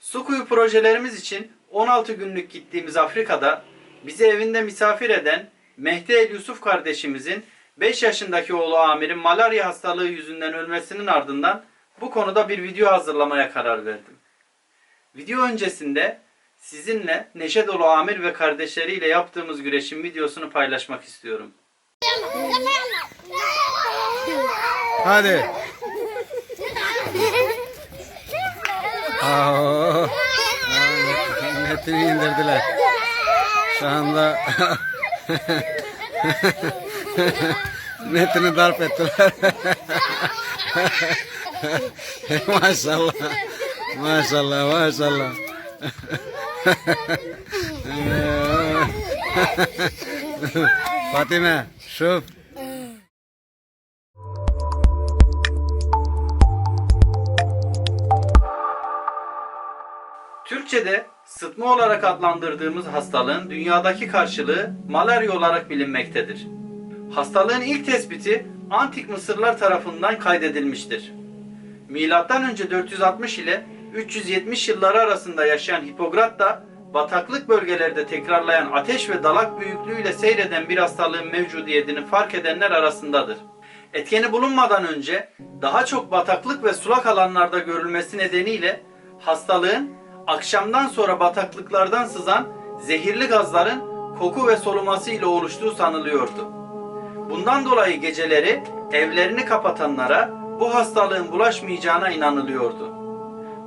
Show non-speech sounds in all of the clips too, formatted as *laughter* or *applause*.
Su kuyu projelerimiz için 16 günlük gittiğimiz Afrika'da bizi evinde misafir eden Mehdi El Yusuf kardeşimizin 5 yaşındaki oğlu Amir'in malarya hastalığı yüzünden ölmesinin ardından bu konuda bir video hazırlamaya karar verdim. Video öncesinde sizinle neşe dolu Amir ve kardeşleriyle yaptığımız güreşin videosunu paylaşmak istiyorum. Hadi. Aa, Metin'i indirdiler. Şu anda *laughs* Metin'i darp ettiler. *laughs* maşallah. Maşallah, maşallah. *laughs* Fatime, şuf. Türkçe'de sıtma olarak adlandırdığımız hastalığın dünyadaki karşılığı malarya olarak bilinmektedir. Hastalığın ilk tespiti Antik Mısırlar tarafından kaydedilmiştir. Milattan önce 460 ile 370 yılları arasında yaşayan Hipokrat da bataklık bölgelerde tekrarlayan ateş ve dalak büyüklüğüyle seyreden bir hastalığın mevcudiyetini fark edenler arasındadır. Etkeni bulunmadan önce daha çok bataklık ve sulak alanlarda görülmesi nedeniyle hastalığın akşamdan sonra bataklıklardan sızan zehirli gazların koku ve soluması ile oluştuğu sanılıyordu. Bundan dolayı geceleri evlerini kapatanlara bu hastalığın bulaşmayacağına inanılıyordu.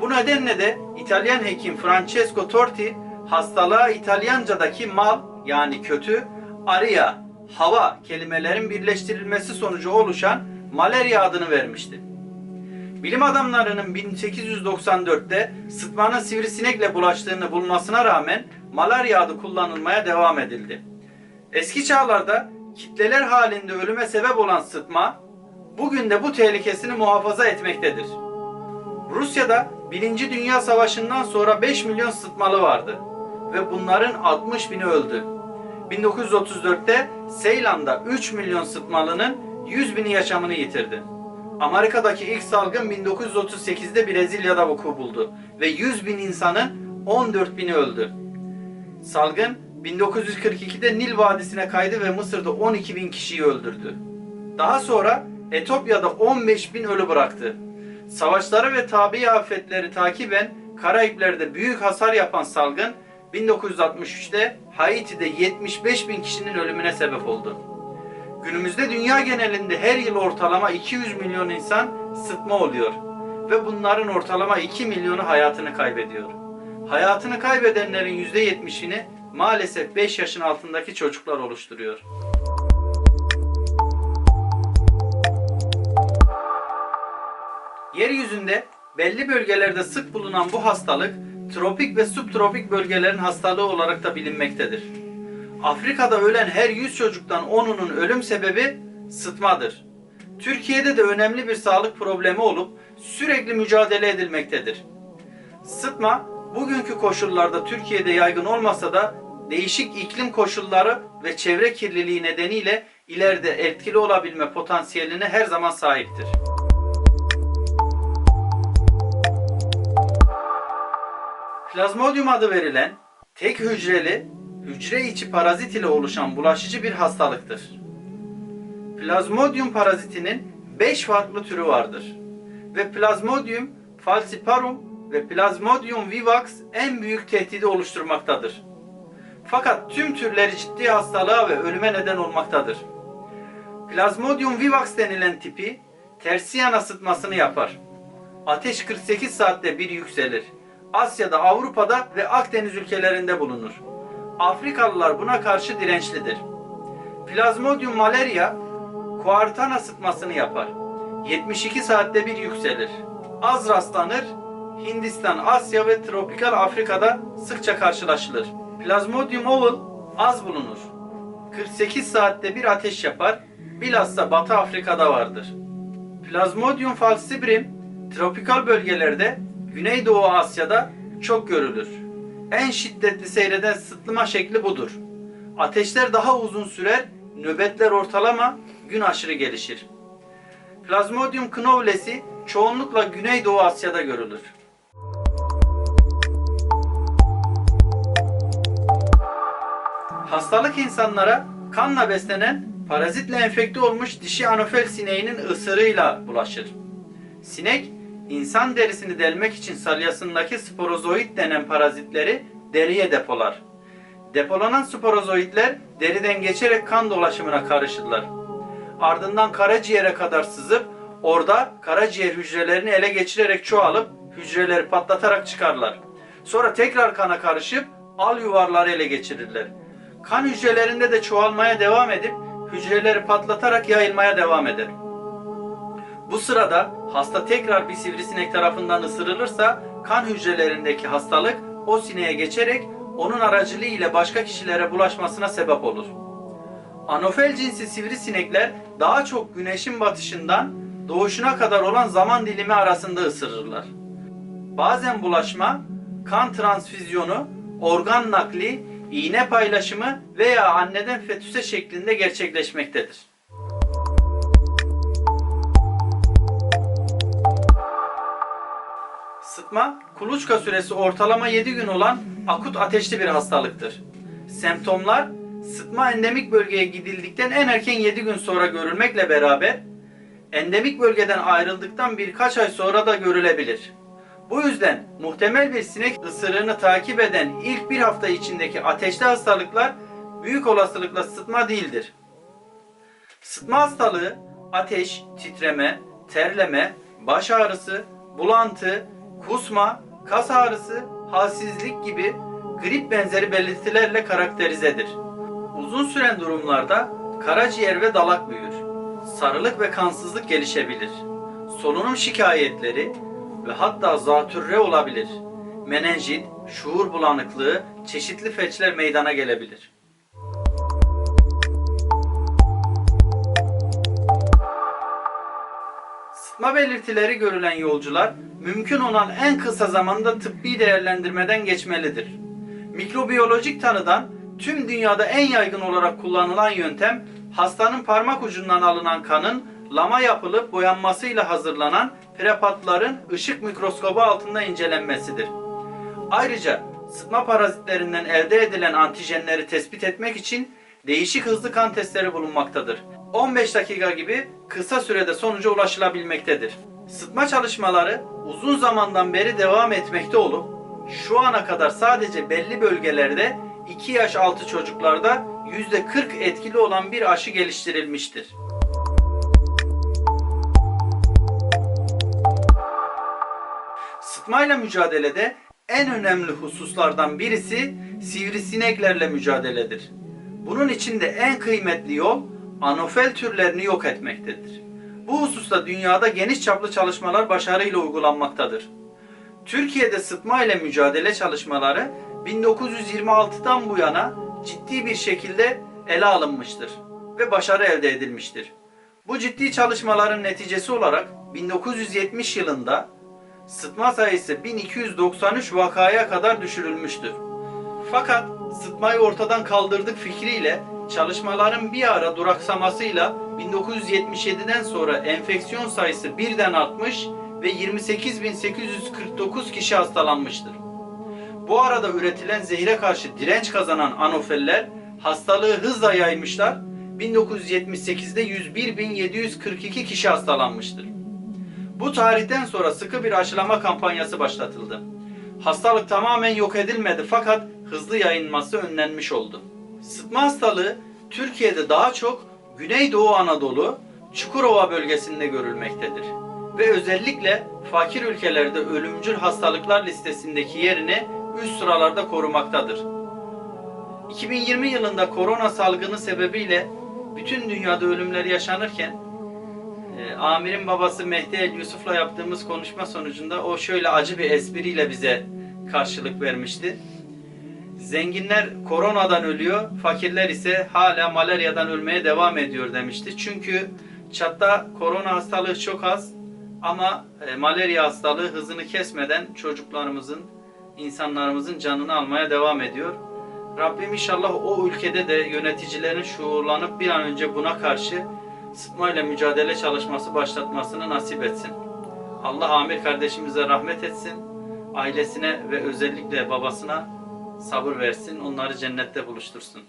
Bu nedenle de İtalyan hekim Francesco Torti hastalığa İtalyanca'daki mal yani kötü, aria, hava kelimelerin birleştirilmesi sonucu oluşan malaria adını vermişti. Bilim adamlarının 1894'te sıtmanın sivrisinekle bulaştığını bulmasına rağmen malaria adı kullanılmaya devam edildi. Eski çağlarda kitleler halinde ölüme sebep olan sıtma bugün de bu tehlikesini muhafaza etmektedir. Rusya'da 1. Dünya Savaşı'ndan sonra 5 milyon sıtmalı vardı ve bunların 60 bini öldü. 1934'te Seylan'da 3 milyon sıtmalının 100 bini yaşamını yitirdi. Amerika'daki ilk salgın 1938'de Brezilya'da vuku buldu ve 100 bin insanın 14 bini öldü. Salgın 1942'de Nil Vadisi'ne kaydı ve Mısır'da 12 bin kişiyi öldürdü. Daha sonra Etopya'da 15 bin ölü bıraktı. Savaşları ve tabi afetleri takiben Karayipler'de büyük hasar yapan salgın 1963'te Haiti'de 75 bin kişinin ölümüne sebep oldu. Günümüzde dünya genelinde her yıl ortalama 200 milyon insan sıtma oluyor ve bunların ortalama 2 milyonu hayatını kaybediyor. Hayatını kaybedenlerin %70'ini maalesef 5 yaşın altındaki çocuklar oluşturuyor. Yeryüzünde belli bölgelerde sık bulunan bu hastalık tropik ve subtropik bölgelerin hastalığı olarak da bilinmektedir. Afrika'da ölen her 100 çocuktan 10'unun ölüm sebebi sıtmadır. Türkiye'de de önemli bir sağlık problemi olup sürekli mücadele edilmektedir. Sıtma bugünkü koşullarda Türkiye'de yaygın olmasa da değişik iklim koşulları ve çevre kirliliği nedeniyle ileride etkili olabilme potansiyeline her zaman sahiptir. Plazmodium adı verilen tek hücreli, hücre içi parazit ile oluşan bulaşıcı bir hastalıktır. Plazmodium parazitinin 5 farklı türü vardır. Ve Plazmodium falciparum ve Plasmodium vivax en büyük tehdidi oluşturmaktadır. Fakat tüm türleri ciddi hastalığa ve ölüme neden olmaktadır. Plasmodium vivax denilen tipi tersi yana sıtmasını yapar. Ateş 48 saatte bir yükselir. Asya'da, Avrupa'da ve Akdeniz ülkelerinde bulunur. Afrikalılar buna karşı dirençlidir. Plasmodium malaria kuartana sıtmasını yapar. 72 saatte bir yükselir. Az rastlanır. Hindistan, Asya ve tropikal Afrika'da sıkça karşılaşılır. Plasmodium oval az bulunur. 48 saatte bir ateş yapar. Bilhassa Batı Afrika'da vardır. Plasmodium falciparum tropikal bölgelerde Güneydoğu Asya'da çok görülür. En şiddetli seyreden sıtlama şekli budur. Ateşler daha uzun sürer, nöbetler ortalama, gün aşırı gelişir. Plasmodium knoblesi çoğunlukla Güneydoğu Asya'da görülür. Hastalık insanlara kanla beslenen, parazitle enfekte olmuş dişi anofel sineğinin ısırığıyla bulaşır. Sinek insan derisini delmek için salyasındaki sporozoit denen parazitleri deriye depolar. Depolanan sporozoitler deriden geçerek kan dolaşımına karışırlar. Ardından karaciğere kadar sızıp orada karaciğer hücrelerini ele geçirerek çoğalıp hücreleri patlatarak çıkarlar. Sonra tekrar kana karışıp al yuvarları ele geçirirler. Kan hücrelerinde de çoğalmaya devam edip hücreleri patlatarak yayılmaya devam eder. Bu sırada hasta tekrar bir sivrisinek tarafından ısırılırsa kan hücrelerindeki hastalık o sineğe geçerek onun aracılığı ile başka kişilere bulaşmasına sebep olur. Anofel cinsi sivrisinekler daha çok güneşin batışından doğuşuna kadar olan zaman dilimi arasında ısırırlar. Bazen bulaşma, kan transfüzyonu, organ nakli, iğne paylaşımı veya anneden fetüse şeklinde gerçekleşmektedir. Sıtma, kuluçka süresi ortalama 7 gün olan akut ateşli bir hastalıktır. Semptomlar, sıtma endemik bölgeye gidildikten en erken 7 gün sonra görülmekle beraber, endemik bölgeden ayrıldıktan birkaç ay sonra da görülebilir. Bu yüzden muhtemel bir sinek ısırığını takip eden ilk bir hafta içindeki ateşli hastalıklar büyük olasılıkla sıtma değildir. Sıtma hastalığı ateş, titreme, terleme, baş ağrısı, bulantı, kusma, kas ağrısı, halsizlik gibi grip benzeri belirtilerle karakterizedir. Uzun süren durumlarda karaciğer ve dalak büyür. Sarılık ve kansızlık gelişebilir. Solunum şikayetleri ve hatta zatürre olabilir. Menenjit, şuur bulanıklığı, çeşitli felçler meydana gelebilir. Sıtma belirtileri görülen yolcular mümkün olan en kısa zamanda tıbbi değerlendirmeden geçmelidir. Mikrobiyolojik tanıdan tüm dünyada en yaygın olarak kullanılan yöntem hastanın parmak ucundan alınan kanın lama yapılıp boyanmasıyla hazırlanan prepatların ışık mikroskobu altında incelenmesidir. Ayrıca sıtma parazitlerinden elde edilen antijenleri tespit etmek için değişik hızlı kan testleri bulunmaktadır. 15 dakika gibi kısa sürede sonuca ulaşılabilmektedir. Sıtma çalışmaları uzun zamandan beri devam etmekte olup şu ana kadar sadece belli bölgelerde 2 yaş altı çocuklarda %40 etkili olan bir aşı geliştirilmiştir. Sıtmayla mücadelede en önemli hususlardan birisi sivrisineklerle mücadeledir. Bunun için de en kıymetli yol anofel türlerini yok etmektedir. Bu hususta dünyada geniş çaplı çalışmalar başarıyla uygulanmaktadır. Türkiye'de sıtma ile mücadele çalışmaları 1926'dan bu yana ciddi bir şekilde ele alınmıştır ve başarı elde edilmiştir. Bu ciddi çalışmaların neticesi olarak 1970 yılında sıtma sayısı 1293 vakaya kadar düşürülmüştür. Fakat sıtmayı ortadan kaldırdık fikriyle çalışmaların bir ara duraksamasıyla 1977'den sonra enfeksiyon sayısı birden artmış ve 28.849 kişi hastalanmıştır. Bu arada üretilen zehire karşı direnç kazanan anofeller hastalığı hızla yaymışlar. 1978'de 101.742 kişi hastalanmıştır. Bu tarihten sonra sıkı bir aşılama kampanyası başlatıldı. Hastalık tamamen yok edilmedi fakat hızlı yayılması önlenmiş oldu. Sıtma hastalığı Türkiye'de daha çok Güneydoğu Anadolu, Çukurova bölgesinde görülmektedir. Ve özellikle fakir ülkelerde ölümcül hastalıklar listesindeki yerini üst sıralarda korumaktadır. 2020 yılında korona salgını sebebiyle bütün dünyada ölümler yaşanırken e, amirin babası Mehdi El Yusuf'la yaptığımız konuşma sonucunda o şöyle acı bir espriyle bize karşılık vermişti. Zenginler koronadan ölüyor, fakirler ise hala malariyadan ölmeye devam ediyor demişti. Çünkü çatta korona hastalığı çok az ama e, malaria hastalığı hızını kesmeden çocuklarımızın, insanlarımızın canını almaya devam ediyor. Rabbim inşallah o ülkede de yöneticilerin şuurlanıp bir an önce buna karşı sıtmayla mücadele çalışması başlatmasını nasip etsin. Allah Amir kardeşimize rahmet etsin. Ailesine ve özellikle babasına sabır versin. Onları cennette buluştursun.